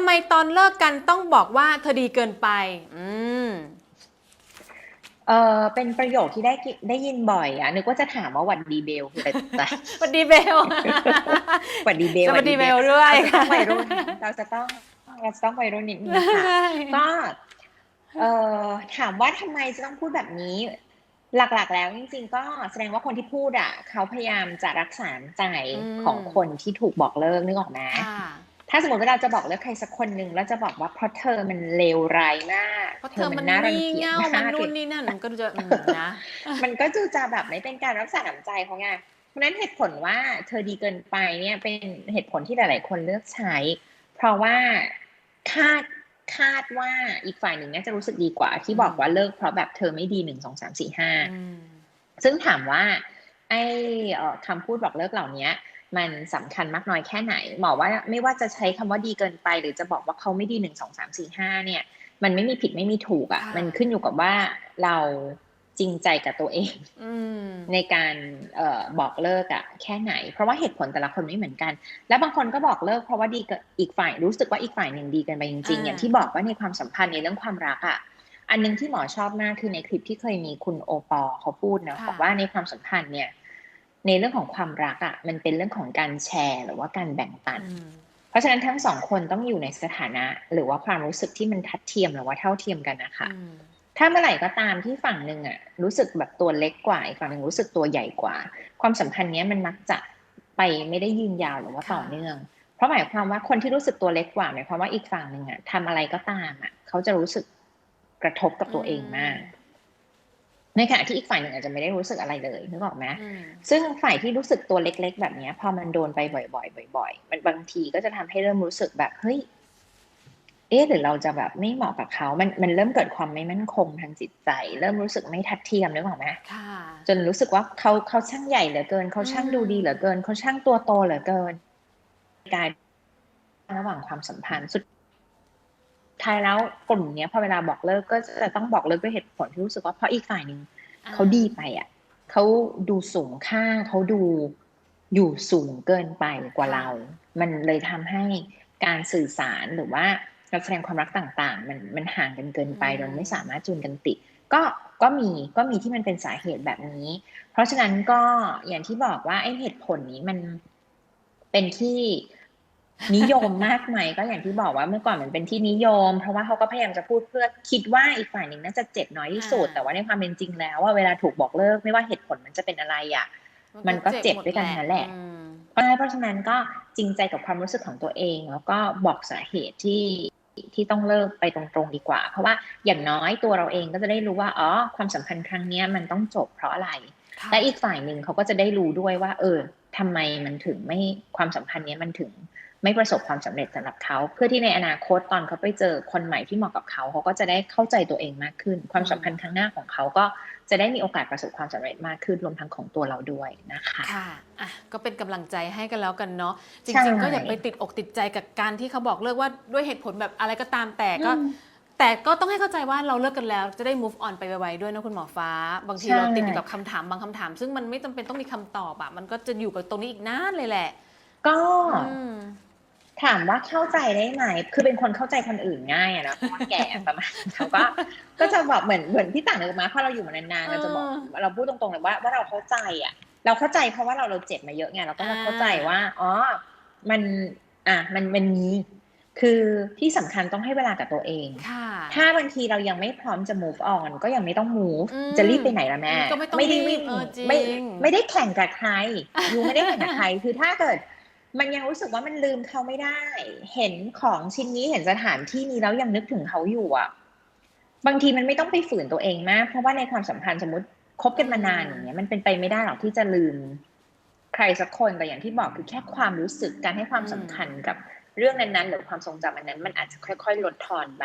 ำไมตอนเลิกกันต้องบอกว่าเธอดีเกินไป อืม เออเป็นประโยคที่ได้กิได้ยินบ่อยอะนึกว่าจะถามว่าหวัดดีเบลคืออะไรแต่สวัสดีเบลหวัดดีเบลสวัสดีเบลด้วยเราจะต้องวัยรุ่นเราจะต้องเราจะต้องวัยรุ่นนิดนึงค่ะก็เอ่อถามว่าทำไมจะต้องพูดแบบนี้ หลักๆ แล้วจริงๆ ก็แสดงว่าคนที่พูดอะ เขาพยายามจะรักษาน้ำใจอืมของคนที่ถูกบอกเลิกนึกออกไหมค่ะ ถ้าสมมติว่าเราจะบอกเลิกใครสักคนหนึ่งแล้วจะบอกว่าเพราะเธอมันเลวร้ายมากเพราะเธอมันน่ารังงี่เกียจเง่ามันมากนู่นนี่นั่นมันก็ดูจะอืมนะมันก็จะจะแบบไม่เป็นการรักษาน้ำใจเขาไงเพราะฉะนั้นเหตุผลว่าเธอดีเกินไปเนี่ยเป็นเหตุผลที่หลาย ๆ คนเลือกใช้ เพราะว่าคาดคาดว่าอีกฝ่ายหนึ่งน่าจะรู้สึกดีกว่า ที่บอกว่าเลิกเพราะแบบเธอไม่ดีหนึ่งสองสามสี่ห้าอืมซึ่งถามว่าไอ้เอ่อคำพูดบอกเลิกเหล่านี้ มันสำคัญมากน้อยแค่ไหนหมอว่าไม่ว่าจะใช้คำว่าดีเกินไป หรือจะบอกว่าเขาไม่ดีหนึ่งสองสามสี่ห้าเนี่ย มันไม่มีผิดไม่มีถูกอะ่ะค่ะมันขึ้นอยู่กับว่าเราจริงใจกับตัวเองอืมในการเออบอกเลิกอะแค่ไหน เพราะว่าเหตุผลแต่ละคนไม่เหมือนกัน แล้วบางคนก็บอกเลิกเพราะว่าดีกับอีกฝ่ายรู้สึกว่าอีกฝ่ายหนึ่งดีเกันไปจริงๆอ่าอย่างที่บอกว่าในความสัมพันธ์ในเรื่องความรักอะอันหนึงที่หมอชอบมากคือในคลิปที่เคยมีคุณโอปอล์เขาพูดนะบอกว่าในความสัมพันธ์เนี่ย ในเรื่องของความรักอะมันเป็นเรื่องของการแชร์หรือว่าการแบ่งปันอืมเพราะฉะนั้นทั้งสองคนต้องอยู่ในสถานะ หรือว่าความรู้สึกที่มันทัดเทียมหรือว่าเท่าเทียมกันนะคะอืมถ้าเมื่อไหร่ก็ตามที่ฝั่งหนึ่งอะ รู้สึกแบบตัวเล็กกว่าอีกฝั่งหนึ่งรู้สึกตัวใหญ่กว่า ความสัมพันธ์เนี้ยมันมักจะไปไม่ได้ยืนยาวหรือว่าต่อเนื่อง เพราะหมายความว่าคนที่รู้สึกตัวเล็กกว่าหมายความว่าอีกฝั่งหนึ่งอะทำอะไรก็ตามอะ เขาจะรู้สึกกระทบกับตัวเองมาก ในขณะที่อีกฝ่ายหนึ่งอาจจะไม่ได้รู้สึกอะไรเลยนึกออกไหมอืมซึ่งฝ่ายที่รู้สึกตัวเล็ก ๆ แบบเนี้ยพอมันโดนไปบ่อยๆบ่อย ๆ มันบางทีก็จะทำให้เริ่มรู้สึกแบบเฮ้ยเอ๊ะหรือเราจะแบบไม่เหมาะกับเขา มันมันเริ่มเกิดความไม่มั่นคงทางจิตใจ เริ่มรู้สึกไม่ทัดเทียมนึกออกไหมค่ะจนรู้สึกว่าเขาเขาช่างใหญ่เหลือเกิน เขาช่างดูดีเหลือเกิน เขาช่างตัวโตเหลือเกิน การระหว่างความสัมพันธ์สุด ท้ายแล้วกลุ่มเนี้ยพอเวลาบอกเลิกก็จะต้องบอกเลิกด้วยเหตุผลที่รู้สึกว่าเพราะอีกฝ่ายหนึ่งเขาดีไปอะเขาดูสูงค่าเขาดูอยู่สูงเกินไปกว่าเรา มันเลยทำให้การสื่อสารหรือว่าการแสดงความรักต่าง ๆ มันมันห่างกันเกินไปอืมจนไม่สามารถจูนกันติดก็ก็มีก็มีที่มันเป็นสาเหตุแบบนี้ เพราะฉะนั้นก็อย่างที่บอกว่าไอ้เหตุผลนี้มันเป็นที่ นิยมมากไหมก็อย่างที่บอกว่าเมื่อก่อนมันเป็นที่นิยม เพราะว่าเขาก็พยายามจะพูดเพื่อคิดว่าอีกฝ่ายหนึ่งน่าจะเจ็บน้อยที่สุดอ่าแต่ว่าในความเป็นจริงแล้วว่าเวลาถูกบอกเลิกไม่ว่าเหตุผลมันจะเป็นอะไรอะ มันก็เจ็บด้วยกันนั่นแหละอืมเพราะฉะนั้นเพราะฉะนั้นก็จริงใจกับความรู้สึกของตัวเอง แล้วก็บอกสาเหตุที่ที่ต้องเลิกไปตรงๆดีกว่า เพราะว่าอย่างน้อยตัวเราเองก็จะได้รู้ว่าอ๋อความสัมพันธ์ครั้งเนี้ยมันต้องจบเพราะอะไรค่ะและอีกฝ่ายหนึ่งเขาก็จะได้รู้ด้วยว่า เออทำไมมันถึงไม่ความสัมพันธ์เนี้ยมันถึง ไม่ประสบความสำเร็จสำหรับเขา เพื่อที่ในอนาคตตอนเขาไปเจอคนใหม่ที่เหมาะกับเขาเขาก็จะได้เข้าใจตัวเองมากขึ้น ความสัมพันธ์ครั้งหน้าของเขาก็จะได้มีโอกาสประสบความสำเร็จมากขึ้นรวมทั้งของตัวเราด้วยนะคะค่ะอะก็เป็นกำลังใจให้กันแล้วกันเนาะจใช่ริงๆ ก็อย่าไปติดอกติดใจกับการที่เขาบอกเลิกว่าด้วยเหตุผลแบบอะไรก็ตามแต่ก็อืมแต่ก็ต้องให้เข้าใจว่าเราเลิกกันแล้วจะได้ move on ไปไวๆด้วยนะคุณหมอฟ้า บางทีใช่เราติดอยู่กับคำถามบางคำถาม ซึ่งมันไม่จำเป็นต้องมีคำตอบอะมันก็จะอยู่กับตรงนี้อีกนานเลยแหละ ก็อืม ถามว่าเข้าใจได้ไหม คือเป็นคนเข้าใจคนอื่นง่ายอะนะเพราะว่าแก่ประมาณเขาก็ ก็จะแบบเหมือนเหมือนที่ต่างเลยมาพอเราอยู่มานานๆเราจะบอกเออเราพูดตรงๆเลยว่าว่าเราเข้าใจอะเราเข้าใจเพราะว่าเราเราเจ็บมาเยอะไงเราก็จะเข้าใจว่าอ๋อ มันอะมันมันมีคือที่สำคัญต้องให้เวลากับตัวเองค่ะถ้าบางทีเรายังไม่พร้อมจะ move on ก็ยังไม่ต้อง move อืมจะรีบไปไหนล่ะแม่ก็ไม่ต้องได้รีวิ่บงเออจริงไม่ไม่ได้แข่งกับใครยูไม่ได้แข่งกับใคร คือถ้าเกิด มันยังรู้สึกว่ามันลืมเขาไม่ได้ เห็นของชิ้นนี้เห็นสถานที่นี้แล้วยังนึกถึงเขาอยู่อะ บางทีมันไม่ต้องไปฝืนตัวเองมาก เพราะว่าในความสัมพันธ์สมมติคบกันมานานอย่างเงี้ย มันเป็นไปไม่ได้หรอกที่จะลืม ใครสักคนแต่อย่างที่บอกคือแค่ความรู้สึกการให้ความสำคัญกับเรื่องนั้นๆหรือความทรงจำอันนั้น มันอาจจะค่อย ๆ ลดทอนไป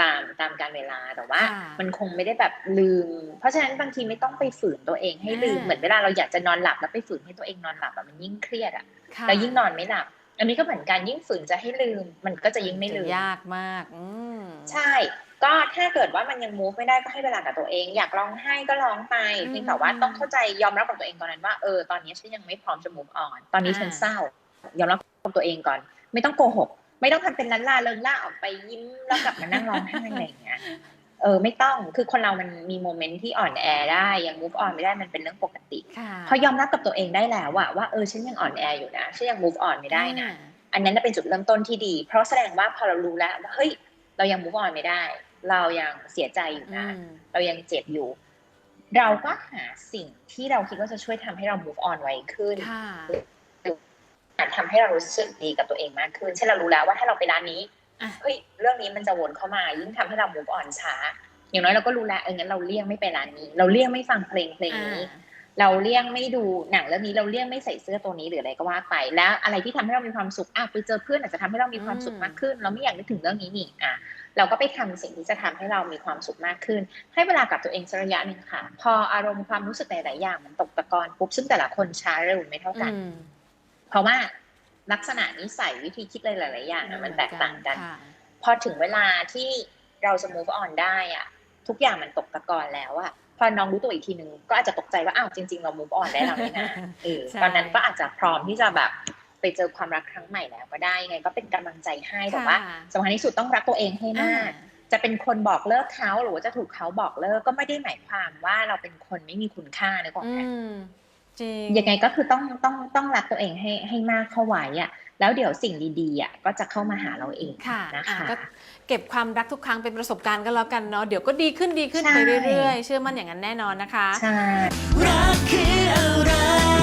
ตามตามการเวลาแต่ว่าค่ะมันคงไม่ได้แบบลืม เพราะฉะนั้นบางทีไม่ต้องไปฝืนตัวเองให้ลืมอ่าเหมือนเวลาเราอยากจะนอนหลับแล้วไปฝืนให้ตัวเองนอนหลับอะมันยิ่งเครียดอะค่ะแล้วยิ่งนอนไม่หลับ อันนี้ก็เหมือนกันยิ่งฝืนจะให้ลืม มันก็จะยิ่งไม่ลืมจะยากมากอืมใช่ก็ถ้าเกิดว่ามันยัง move ไม่ได้ก็ให้เวลากับตัวเอง อยากร้องไห้ก็ร้องไปอืมเพียงแต่ว่าต้องเข้าใจยอมรับกับตัวเองตอนนั้นว่าเออตอนนี้ฉันยังไม่พร้อมจะ move on ตอนนี้อ่าฉันเศร้ายอมรับกับตัวเองก่อน ไม่ต้องโกหก ไม่ต้องทำเป็นล้านลาเริงล่าออกไปยิ้มแล้วกลับมานั่งร้องไห้อะไรอย่างเงี้ยเออไม่ต้องคือคนเรามันมีโมเมนต์ที่อ่อนแอได้ยัง move on ไม่ได้มันเป็นเรื่องปกติค่ะพอยอมรับกับตัวเองได้แล้วอะว่าเออฉันยังอ่อนแออยู่นะฉันยัง move on ไม่ได้นะอันนั้นน่ะเป็นจุดเริ่มต้นที่ดี เพราะแสดงว่าพอเรารู้แล้วว่าเฮ้ยเรายัง move on ไม่ได้ เรายังเสียใจอยู่อืนะมเรายังเจ็บอยู่ เราก็หาสิ่งที่เราคิดว่าจะช่วยทำให้เรา move on ไวขึ้น ค่ะอาจทำให้เรารู้สึกดีกับตัวเองมากขึ้นเช่นเรารู้แล้วว่าถ้าเราไปร้านนี้อะเฮ้ยเรื่องนี้มันจะวนเข้ามายิ่งทำให้เรา move on ช้า อย่างน้อยเราก็รู้แล้วเอองั้นเราเลี่ยงไม่ไปร้านนี้ เราเลี่ยงไม่ฟังเพลงเพลงนี้อ่าเราเลี่ยงไม่ดูหนังเรื่องนี้เราเลี่ยงไม่ใส่เสื้อตัวนี้หรืออะไรก็ว่าไป แล้วอะไรที่ทำให้เรามีความสุขอะไปเจอเพื่อนอาจจะทำให้เรามีความสุขมากขึ้น เราไม่อยากนึกถึงเรื่องนี้นี่อะเราก็ไปทำสิ่งที่จะทำให้เรามีความสุขมากขึ้น ให้เวลากับตัวเองสักระยะหนึ่งค่ะ พออารมณ์ความรู้สึกหลายๆอย่างมันตกตะกอนปุ๊บซึ่งแต่ละคนช้าเร็วไม่เท่ากันอืม เพราะว่าลักษณะนิสัยวิธีคิดอะไรหลาย ๆ อย่างอะมันแตกต่างกันค่ะพอถึงเวลาที่เราจะ move on ได้อะทุกอย่างมันตกตะกอนแล้วอะพอน้องรู้ตัวอีกทีนึงก็อาจจะตกใจว่าอ้าวจริง ๆ เรา move on ได้แล้วนี่นะเออใช่ตอนนั้นก็อาจจะพร้อมที่จะแบบไปเจอความรักครั้งใหม่แล้วก็ได้ไงก็เป็นกำลังใจให้แต่ว่าค่ะสำคัญที่สุดต้องรักตัวเองให้มาก จะเป็นคนบอกเลิกเขาหรือว่าจะถูกเขาบอกเลิกก็ไม่ได้หมายความว่าเราเป็นคนไม่มีคุณค่านะก่อนอืนะม จริงยังไงก็คือต้องต้องต้องรักตัวเองให้ให้มากเข้าไว้อะแล้วเดี๋ยวสิ่งดีๆอะก็จะเข้ามาหาเราเองค่ะนะอะคะก็เก็บความรักทุกครั้งเป็นประสบการณ์ก็แล้วกันเนาะเดี๋ยวก็ดีขึ้นดีขึ้นใช่ไปเรื่อยๆ เชื่อมั่นอย่างนั้นแน่นอนนะคะใช่รักคืออะไร